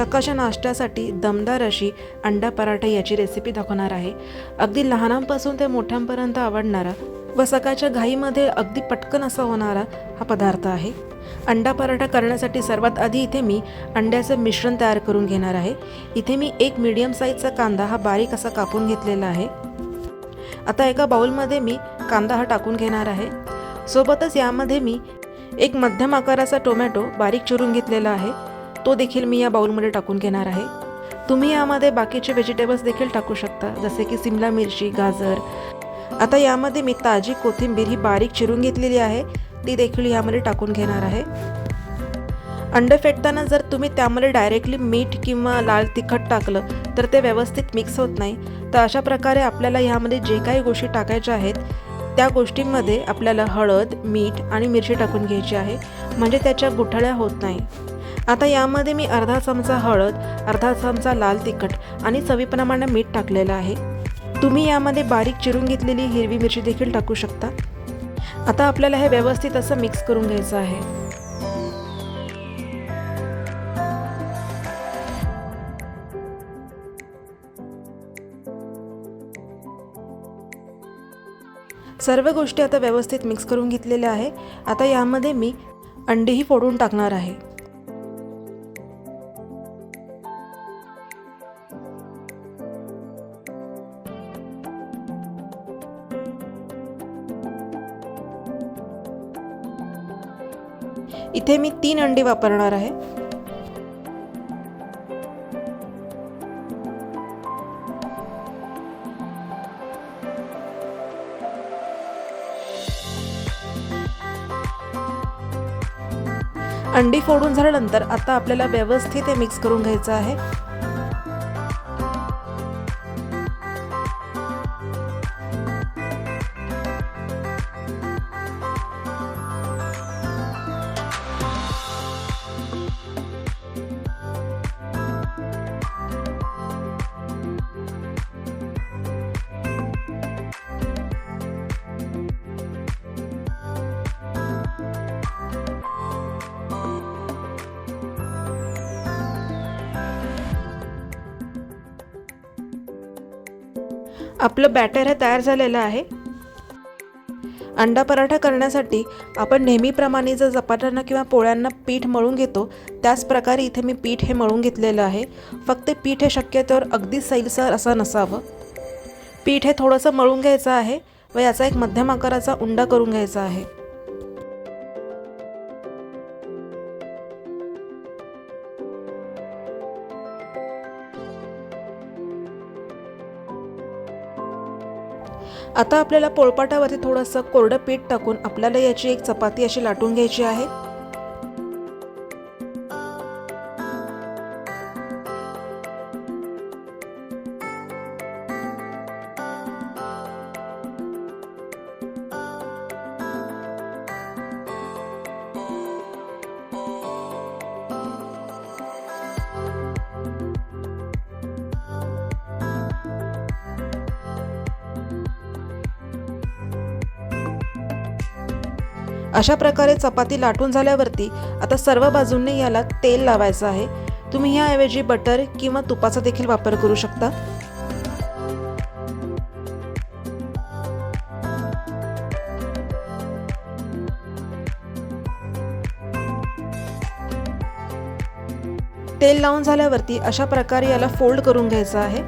सकाळच्या नाश्त्यासाठी दमदार अशी अंडा पराठा याची रेसिपी दाखवणार आहे. अगदी लहानांपासून ते मोठ्यांपर्यंत आवडणारा व सकाळच्या घाईमध्ये अगदी पटकन असा होणारा हा पदार्थ आहे. अंडा पराठा करण्यासाठी सर्वात आधी इथे मी अंड्याचं मिश्रण तयार करून घेणार आहे. इथे मी एक मीडियम साईजचा कांदा हा बारीक असा कापून घेतलेला आहे. आता एका बाउलमध्ये मी कांदा हा टाकून घेणार आहे. सोबतच यामध्ये मी एक मध्यम आकाराचा टोमॅटो बारीक चिरून घेतलेला आहे. तो देखील मी या बाउलमध्ये टाकून घेणार आहे. तुम्ही यामध्ये बाकीचे व्हेजिटेबल्स देखील टाकू शकता जसे की सिमला मिरची गाजर. आता यामध्ये मी ताजी कोथिंबीर ही बारीक चिरून घेतलेली आहे ती देखील यामध्ये टाकून घेणार आहे. अंडे फेटताना जर तुम्ही त्यामध्ये डायरेक्टली मीठ किंवा लाल तिखट टाकलं तर ते व्यवस्थित मिक्स होत नाही. तर अशा प्रकारे आपल्याला ह्यामध्ये जे काही गोष्टी टाकायच्या आहेत त्या गोष्टींमध्ये आपल्याला हळद मीठ आणि मिरची टाकून घ्यायची आहे. म्हणजे त्याच्या गुठळ्या होत नाही. आता यामध्ये मी अर्धा चमचा हळद अर्धा चमचा लाल तिखट आणि चवीप्रमाणे मीठ टाकलेलं आहे. तुम्ही यामध्ये बारीक चिरून घेतलेली हिरवी मिरची देखील टाकू शकता. आता आपल्याला हे व्यवस्थित असं मिक्स करून घ्यायचं आहे. सर्व गोष्टी आता व्यवस्थित मिक्स करून घेतलेल्या आहे. आता यामध्ये मी अंडीही फोडून टाकणार आहे. इथे मी तीन अंडी वापरणार आहे. अंडी फोडून झाल्यानंतर आता आपल्याला व्यवस्थित हे मिक्स करून घ्यायचं आहे. आपलं बॅटर हे तयार झालेलं आहे. अंडा पराठा करण्यासाठी आपण नेहमीप्रमाणे जर चपात्यांना किंवा पोळ्यांना पीठ मळून घेतो त्याच प्रकारे इथे मी पीठ हे मळून घेतलेलं आहे. फक्त पीठ हे शक्यतोवर अगदी सैलसर असं नसावं. पीठ हे थोडंसं मळून घ्यायचं आहे व याचा एक मध्यम आकाराचा उंडा करून घ्यायचा आहे. आता आपल्याला पोळपाटावरती थोडंसं कोरडं पीठ टाकून आपल्याला याची एक चपाती अशी लाटून घ्यायची आहे. अशा प्रकारे चपाती लाटून झाल्यावरती आता सर्व बाजूंनी याला तेल लावायचं आहे. तुम्ही ह्याऐवजी बटर किंवा तुपाचा देखील वापर करू शकता. तेल लावून झाल्यावरती अशा प्रकारे याला फोल्ड करून घ्यायचं आहे.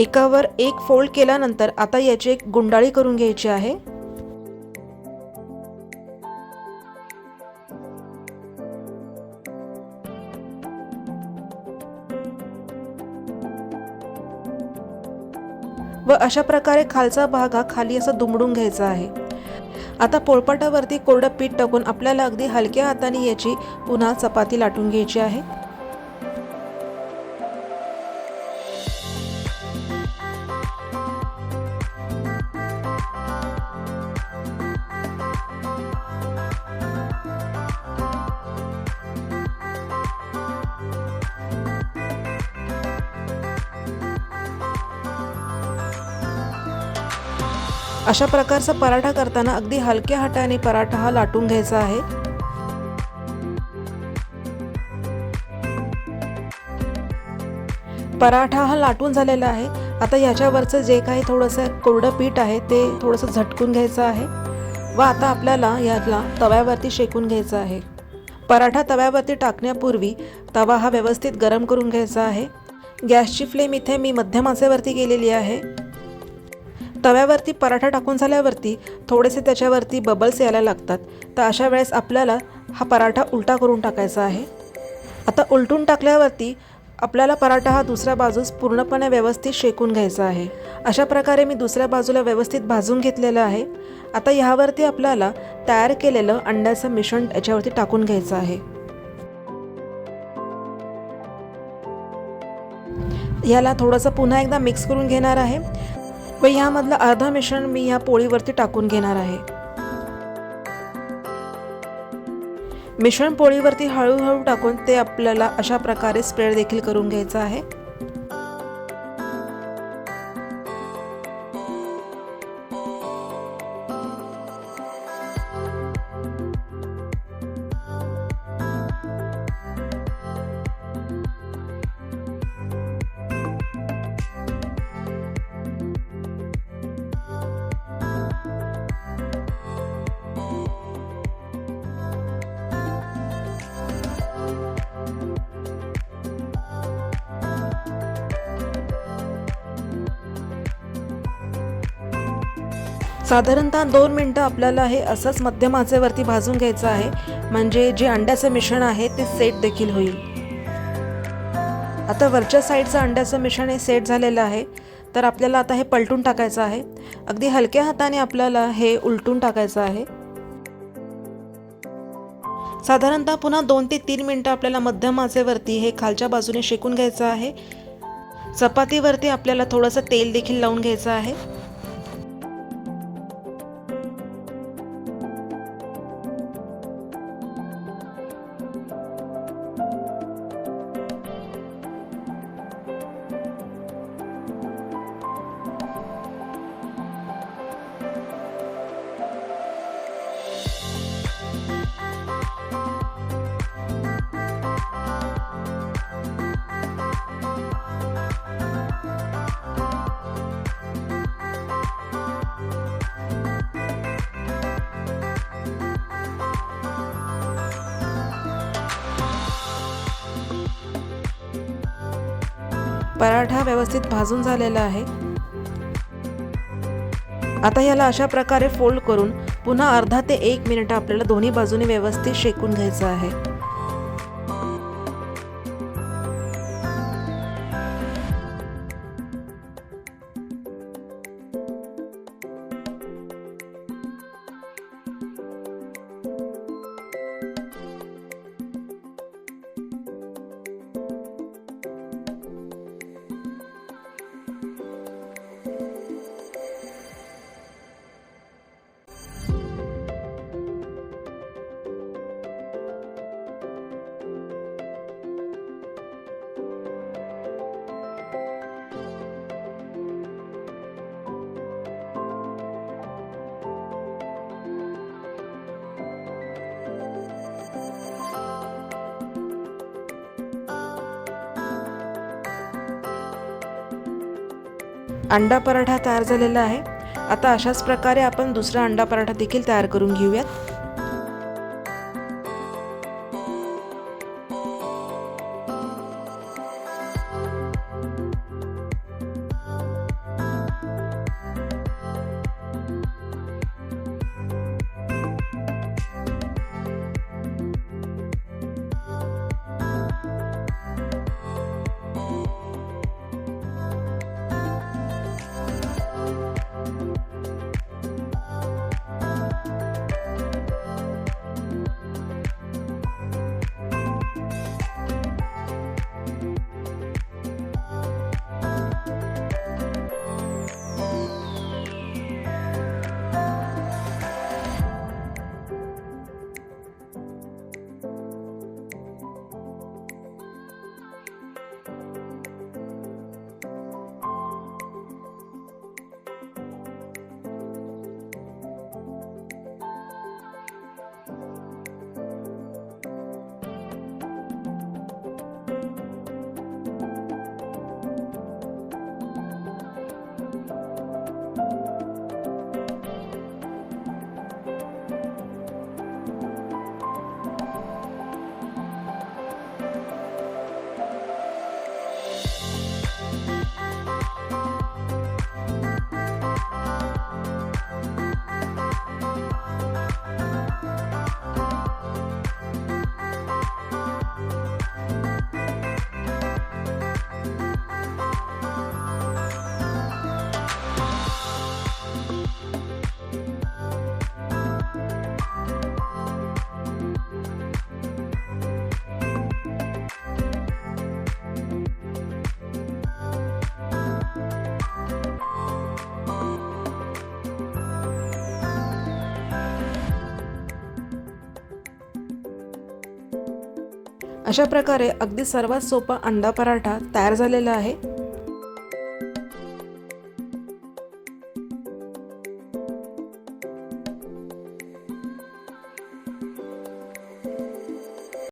एकावर एक फोल्ड केल्यानंतर आता याची एक गुंडाळी करून घ्यायची आहे. व अशा प्रकारे खालचा भाग हा खाली असा दुमडून घ्यायचा आहे. आता पोळपाटावरती कोरडं पीठ टाकून आपल्याला अगदी हलक्या हाताने याची पुन्हा चपाती लाटून घ्यायची आहे. अशा प्रकारचा पराठा करताना अगदी हलक्या हाताने पराठा हा लाटून घ्यायचा आहे. पराठा हा लाटून झालेला आहे. आता याच्यावरचं जे काही थोडंसं कोरडं पीठ आहे ते थोडंसं झटकून घ्यायचं आहे व आता आपल्याला याला तव्यावरती शेकून घ्यायचं आहे. पराठा तव्यावरती टाकण्यापूर्वी तवा हा व्यवस्थित गरम करून घ्यायचा आहे. गॅसची फ्लेम इथे मी मध्यम आचेवरती केलेली आहे. तव्यावरती पराठा टाकून झाल्यावरती थोडेसे त्याच्यावरती बबल्स यायला लागतात. तर अशा वेळेस आपल्याला हा पराठा उलटा करून टाकायचा आहे. आता उलटून टाकल्यावरती आपल्याला पराठा हा दुसऱ्या बाजूस पूर्णपणे व्यवस्थित शेकून घ्यायचा आहे. अशा प्रकारे मी दुसऱ्या बाजूला व्यवस्थित भाजून घेतलेलं आहे. आता ह्यावरती आपल्याला तयार केलेलं अंड्याचं मिश्रण याच्यावरती टाकून घ्यायचं आहे. ह्याला थोडंसं पुन्हा एकदा मिक्स करून घेणार आहे. व यामधलं अर्धा मिश्रण मी या पोळीवरती टाकून घेणार आहे. मिश्रण पोळीवरती हळूहळू टाकून ते आपल्याला अशा प्रकारे स्प्रेड देखील करून घ्यायचं आहे. साधारणतः दोन मिनटं आपल्याला हे असंच मध्यम आचेवरती भाजून घ्यायचं आहे. म्हणजे जे अंड्याचं मिश्रण आहे ते सेट देखील होईल. आता वरच्या साईडचं अंड्याचं मिश्रण हे सेट झालेलं आहे. तर आपल्याला आता हे पलटून टाकायचं आहे. अगदी हलक्या हाताने आपल्याला हे उलटून टाकायचं आहे. साधारणतः पुन्हा दोन ते तीन मिनटं आपल्याला मध्यम आचेवरती हे खालच्या बाजूने शेकून घ्यायचं आहे. चपातीवरती आपल्याला थोडंसं तेल देखील लावून घ्यायचं आहे. पराठा व्यवस्थित भाजून झालेला आहे. आता याला अशा प्रकारे फोल्ड करून पुन्हा अर्धा ते एक मिनिट आपल्याला दोन्ही बाजूने व्यवस्थित शेकून घ्यायचं आहे. अंडा पराठा तयार झालेला आहे. आता अशाच प्रकारे आपण दुसरा अंडा पराठा देखील तयार करून घेऊयात. अशा प्रकारे अगदी सर्वात सोपा अंडा पराठा तयार झालेला आहे.